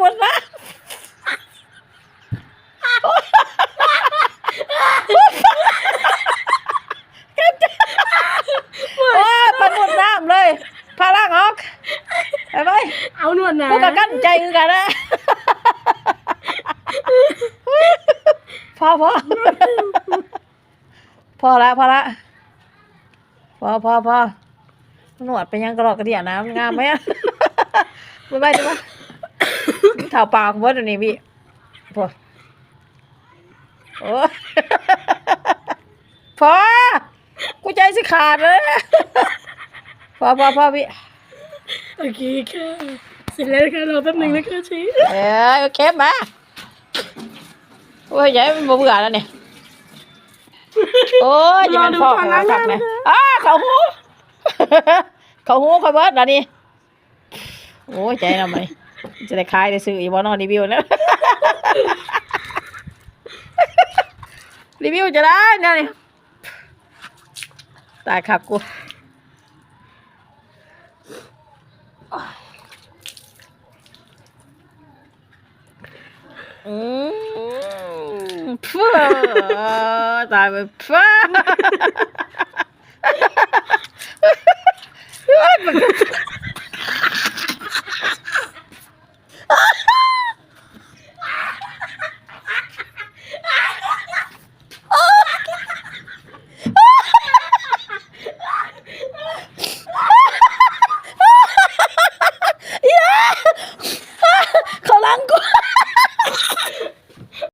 หมดนะโอ้ยปลาหมดน้ำเลยพาล่างออกไปไปเอาหนวดนะพวกกันกั้นใจคือกันนะพอพอพอละพอละพอพอพอหนวดเป็นยังกระรอกกระเดียนะมันงามไหมอะไม่ไปดีกว่า เท่าปากเวิดอันนี้พี่พอโอ้พอกูใจสิขาดเลยพอพอพอพี่โอเคค่ะเสร็จแล้วค่ะรอแป๊บหนึงนะคะชีเอ้โอเคมาโอ้ยใหญ่มันบ่เบื่อแล้วเนี่ยโอ้ยจะเป็นพ่อของเราคักนะอ้าเขาหูเขาหูเขาเบิดแล้วนี่โอ้ยใจทำไม จะได้ขายได้ซื้ออีกบ่เนอนรีวิวนะรีวิวจะได้เนี่ยตายคักกูอืมเฟ้อตายไปเฟ้อ bangko.